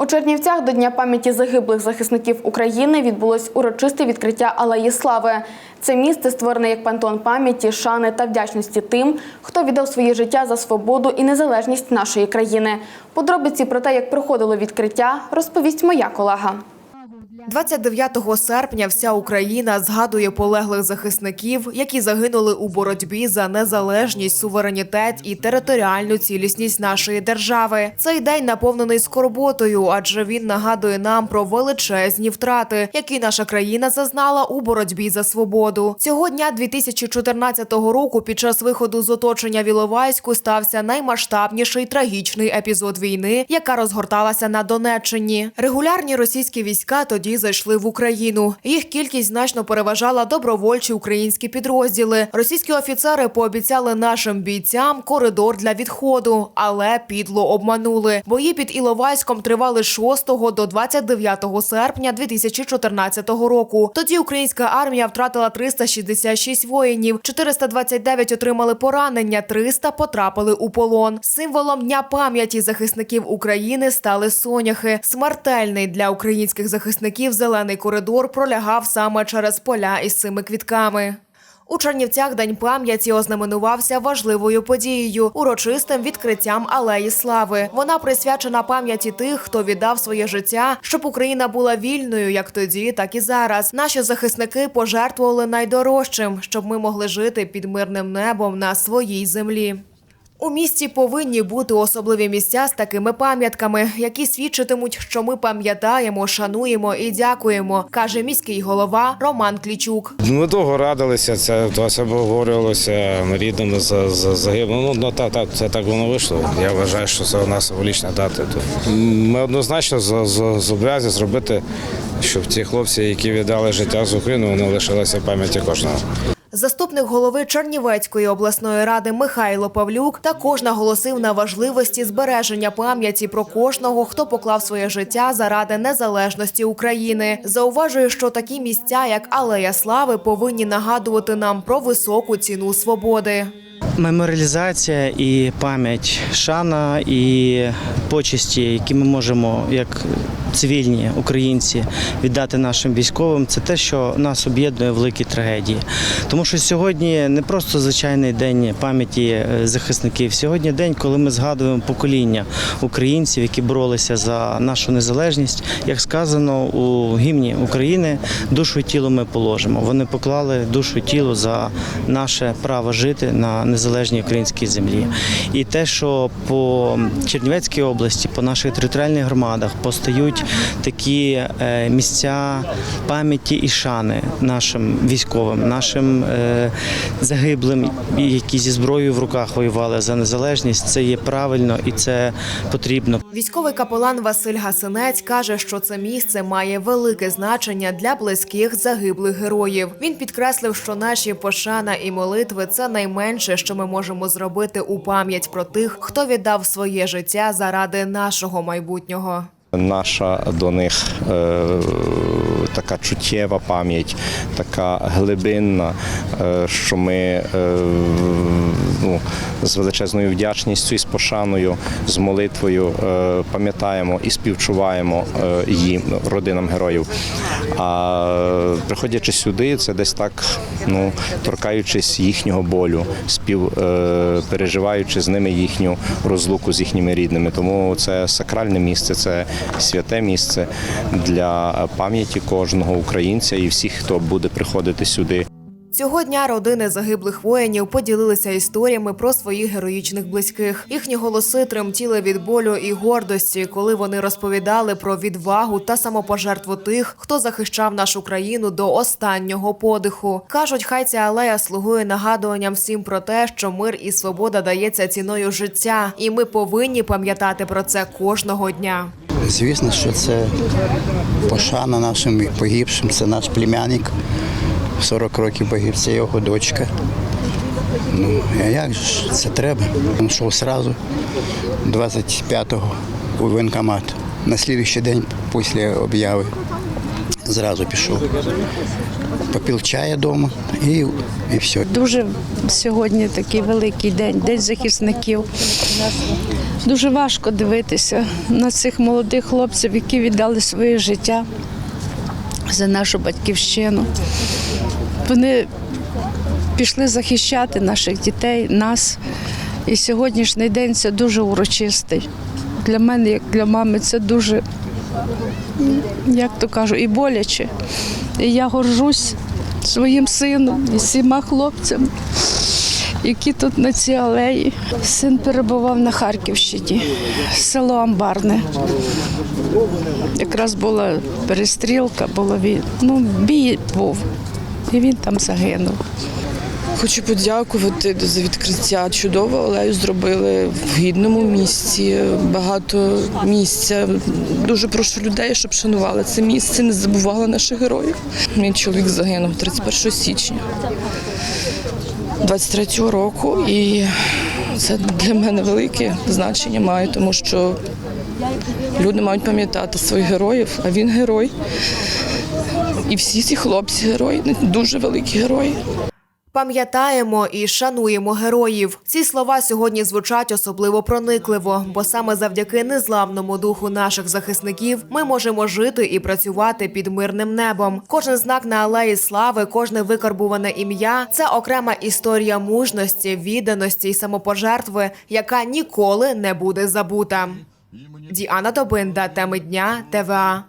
У Чернівцях до Дня пам'яті загиблих захисників України відбулось урочисте відкриття Алеї Слави. Це місце створене як пантон пам'яті, шани та вдячності тим, хто віддав своє життя за свободу і незалежність нашої країни. Подробиці про те, як проходило відкриття, розповість моя колега. 29 серпня вся Україна згадує полеглих захисників, які загинули у боротьбі за незалежність, суверенітет і територіальну цілісність нашої держави. Цей день наповнений скорботою, адже він нагадує нам про величезні втрати, які наша країна зазнала у боротьбі за свободу. Цього дня 2014 року, під час виходу з оточення в Іловайську, стався наймасштабніший трагічний епізод війни, яка розгорталася на Донеччині. Регулярні російські війська тоді зайшли в Україну. Їх кількість значно переважала добровольчі українські підрозділи. Російські офіцери пообіцяли нашим бійцям коридор для відходу, але підло обманули. Бої під Іловайськом тривали з 6 до 29 серпня 2014 року. Тоді українська армія втратила 366 воїнів, 429 отримали поранення, 300 потрапили у полон. Символом дня пам'яті захисників України стали соняхи. Смертельний для українських захисників зелений коридор пролягав саме через поля із цими квітками. У Чернівцях День пам'яті ознаменувався важливою подією урочистим відкриттям алеї слави. Вона присвячена пам'яті тих, хто віддав своє життя, щоб Україна була вільною як тоді, так і зараз. Наші захисники пожертвували найдорожчим, щоб ми могли жити під мирним небом на своїй землі. У місті повинні бути особливі місця з такими пам'ятками, які свідчитимуть, що ми пам'ятаємо, шануємо і дякуємо, каже міський голова Роман Клічук. Ми довго радилися, це обговорювалося рідними за, за загиблим. Ну, ну та, та, це так воно вийшло. Я вважаю, що це у нас символічна дата. Ми однозначно за- за- зобов'язані зробити, щоб ті хлопці, які віддали життя з України, вони лишилися в пам'яті кожного. Заступник голови Чернівецької обласної ради Михайло Павлюк також наголосив на важливості збереження пам'яті про кожного, хто поклав своє життя заради незалежності України. Зауважує, що такі місця, як Алея Слави, повинні нагадувати нам про високу ціну свободи. Меморіалізація і пам'ять, шана і почесті, які ми можемо як цивільні українці віддати нашим військовим, це те, що нас об'єднує в великій трагедії. Тому що сьогодні не просто звичайний день пам'яті е, захисників. Сьогодні день, коли ми згадуємо покоління українців, які боролися за нашу незалежність. Як сказано у гімні України, душу і тіло ми положимо. Вони поклали душу і тіло за наше право жити на незалежній українській землі. І те, що по Чернівецькій області, по наших територіальних громадах постають такі е, місця пам'яті і шани нашим військовим, нашим е, загиблим, які зі зброєю в руках воювали за незалежність. Це є правильно і це потрібно. Військовий капелан Василь Гасинець каже, що це місце має велике значення для близьких загиблих героїв. Він підкреслив, що наші пошана і молитви це найменше, що ми можемо зробити у пам'ять про тих, хто віддав своє життя заради нашого майбутнього. Наша до них е, така чуттєва пам'ять, така глибинна, е, що ми е, ну, з величезною вдячністю і з пошаною, з молитвою е, пам'ятаємо і співчуваємо е, їм, родинам героїв. А приходячи сюди, це десь так, ну, торкаючись їхнього болю, спів, е, переживаючи з ними їхню розлуку з їхніми рідними. Тому це сакральне місце, це святе місце для пам'яті кожного українця і всіх, хто буде приходити сюди. Цього дня родини загиблих воїнів поділилися історіями про своїх героїчних близьких. Їхні голоси тремтіли від болю і гордості, коли вони розповідали про відвагу та самопожертву тих, хто захищав нашу країну до останнього подиху. кажуть, хай ця алея слугує нагадуванням всім про те, що мир і свобода дається ціною життя, і ми повинні пам'ятати про це кожного дня. Звісно, що це пошана нашим погибшим, це наш племянник. 40 років погиб, це його дочка. Ну, а як ж, це треба? Він йшов одразу 25-го у воєнкомат. На слідуючий день після обяви зразу пішов. Попив чаю вдома і, і все. Дуже сьогодні такий великий день, день захисників. Дуже важко дивитися на цих молодих хлопців, які віддали своє життя за нашу батьківщину. Вони пішли захищати наших дітей, нас. І сьогоднішній день це дуже урочистий. Для мене, як для мами, це дуже, як то кажу, і боляче. І я горжусь своїм сином і всіма хлопцями, які тут на цій алеї. Син перебував на Харківщині, село Амбарне. Якраз була перестрілка, було він. Ну, бій був. І він там загинув. Хочу подякувати за відкриття. Чудово алею зробили в гідному місці, багато місця. Дуже прошу людей, щоб шанували це місце, не забували наших героїв. Мій чоловік загинув 31 січня 23-го року, і це для мене велике значення має, тому що люди мають пам'ятати своїх героїв, а він герой. І всі ці хлопці герої, дуже великі герої. Пам'ятаємо і шануємо героїв. Ці слова сьогодні звучать особливо проникливо, бо саме завдяки незламному духу наших захисників ми можемо жити і працювати під мирним небом. Кожен знак на алеї слави, кожне викарбуване ім'я це окрема історія мужності, відданості і самопожертви, яка ніколи не буде забута. Діана Добинда, теми дня ТВА.